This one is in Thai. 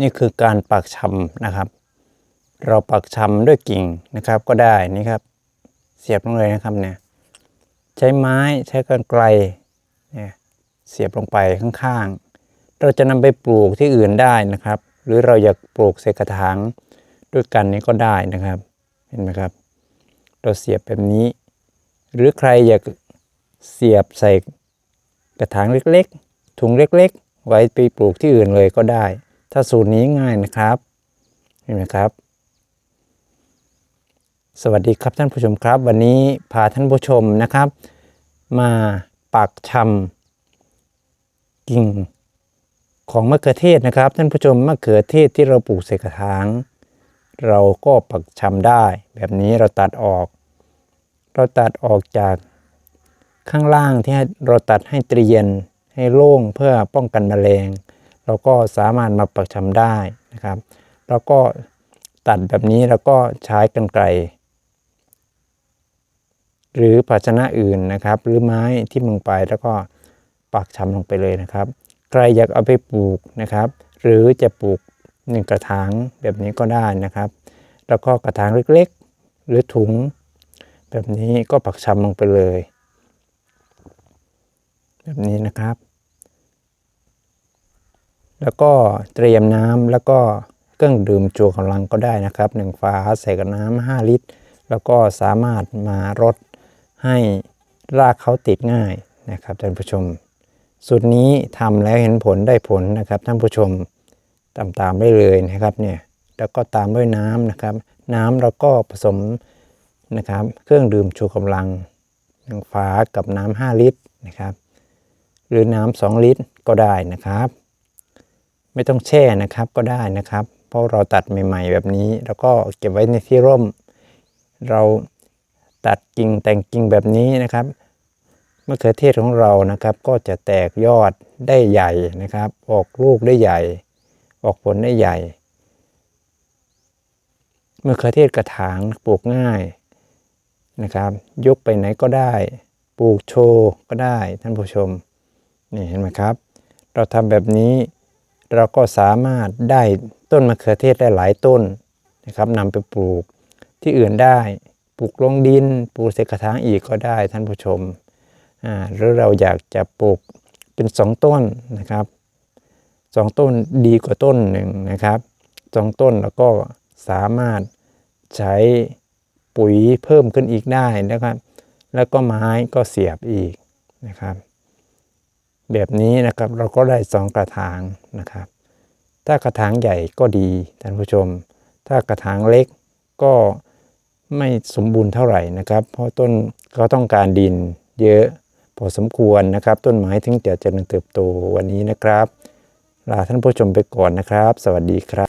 นี่คือการปักชำนะครับ เราปักชำด้วยกิ่งนะครับก็ได้นี่ครับ เสียบลงเลยนะครับเนี่ยใช้ไม้ใช้กรรไกรเนี่ยเสียบลงไปข้างๆ เราจะนำไปปลูกที่อื่นได้นะครับ หรือเราอยากปลูกใส่กระถางด้วยกันนี้ก็ได้นะครับ เห็นไหมครับ เราเสียบแบบนี้ หรือใครอยากเสียบใส่กระถางเล็กๆ ถุงเล็กๆ ไว้ไปปลูกที่อื่นเลยก็ได้ ถ้าสูตรนี้ง่ายนะครับเห็นไหมครับ สวัสดีครับท่านผู้ชมครับ วันนี้พาท่านผู้ชมนะครับ มาปักชำกิ่งของมะเขือเทศนะครับ ท่านผู้ชมมะเขือเทศที่เราปลูกใส่กระถาง เราก็ปักชำได้ แบบนี้เราตัดออก เราตัดออกจากข้างล่างที่เราตัดให้เตรียนให้โล่งเพื่อป้องกันแมลง เราก็สามารถมาปักชำได้นะครับ แล้วก็ตัดแบบนี้แล้วก็ใช้กรรไกรหรือภาชนะอื่นนะครับ หรือไม้ที่มึงไปแล้วก็ปักชำลงไปเลยนะครับ ใครอยากเอาไปปลูกนะครับ หรือจะปลูกหนึ่งกระถางแบบนี้ก็ได้นะครับ แล้วก็กระถางเล็กๆ หรือถุง แบบนี้ก็ปักชำลงไปเลย แบบนี้นะครับ แล้วก็เตรียมน้ำแล้วก็เครื่องดื่มจูกำลังก็ได้นะครับหนึ่งฝาใส่กับน้ำ5ลิตร แล้วก็สามารถมารดให้รากเขาติดง่ายนะครับท่านผู้ชม สูตรนี้ทำแล้วเห็นผลได้ผลนะครับท่านผู้ชมตามตามได้เลยนะครับเนี่ยแล้วก็ตามด้วยน้ำนะครับ น้ำเราก็ผสมนะครับเครื่องดื่มชูกำลังหนึ่งฝากับน้ำ5ลิตรนะครับ หรือน้ำ2ลิตรก็ได้นะครับ ไม่ต้องแช่นะครับก็ได้นะครับ เพราะเราตัดใหม่ ๆ แบบนี้ แล้วก็เก็บไว้ในที่ร่ม เราตัดกิ่งแต่งกิ่งแบบนี้นะครับมะเขือเทศของเรานะครับก็จะแตกยอดได้ใหญ่นะครับ ออกลูกได้ใหญ่ ออกผลได้ใหญ่มะเขือเทศกระถางปลูกง่ายนะครับ ยกไปไหนก็ได้ ปลูกโชว์ก็ได้ท่านผู้ชมนี่เห็นไหมครับ เราทำแบบนี้ เราก็สามารถได้ต้นมะเขือเทศได้หลายต้นนะครับนำไปปลูกที่อื่นได้ปลูกลงดินปลูกใส่กระถางอีกก็ได้ท่านผู้ชมอ่าหรือเราอยากจะปลูกเป็นสองต้นนะครับสองต้นดีกว่าต้นหนึ่งนะครับสองต้นแล้วก็สามารถใช้ปุ๋ยเพิ่มขึ้นอีกได้นะครับ แล้วก็ไม้ก็เสียบอีกนะครับ แบบนี้นะครับเราก็ได้สองกระถางนะครับ ถ้ากระถางใหญ่ก็ดีท่านผู้ชม ถ้ากระถางเล็กก็ไม่สมบูรณ์เท่าไหร่นะครับ เพราะต้นก็ต้องการดินเยอะพอสมควรนะครับ ต้นไม้ถึงจะเจริญเติบโตวันนี้นะครับลาท่านผู้ชมไปก่อนนะครับ สวัสดีครับ